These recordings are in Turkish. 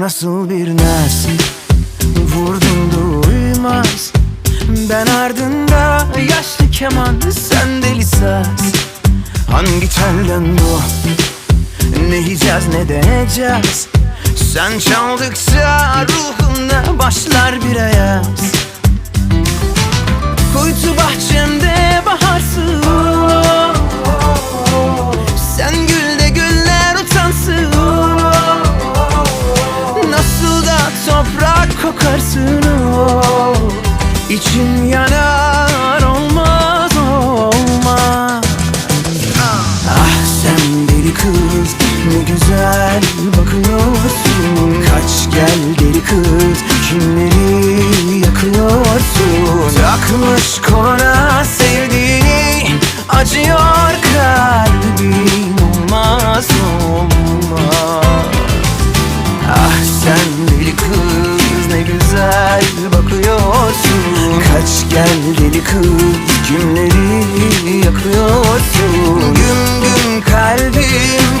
nasıl bir naz? Vurdum duymaz Ben ardında yaşlı keman Sen deli saz. Hangi telden bu? Ne yiyeceğiz ne deneyeceğiz Sen çaldıkça ruhumda başlar bir ayaz İçim yanar olmaz olmaz. Ah sen deli kız ne güzel bakıyorsun. Kaç gel deli kız kimleri yakıyorsun? Takmış gel deli kız kimleri yakıyorsun. Güm güm kalbim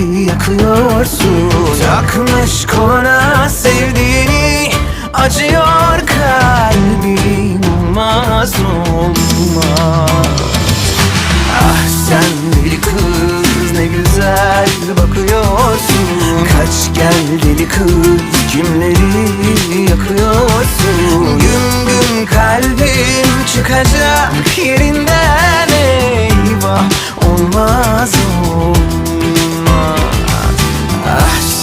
yakıyorsun. Takmış koluna sevdiğini acıyor kalbim olmaz olmaz. Ah sen deli kız ne güzel bakıyorsun. Kaç gel deli kız kimleri yakıyorsun? Güm güm kalbim çıkacak yerinden eyvah Olmaz olmaz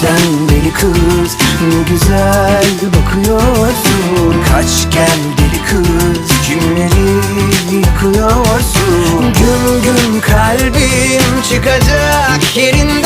sen deli kız ne güzel bakıyorsun. Kaç gel deli kız kimleri yakıyorsun Güm güm kalbim çıkacak yeri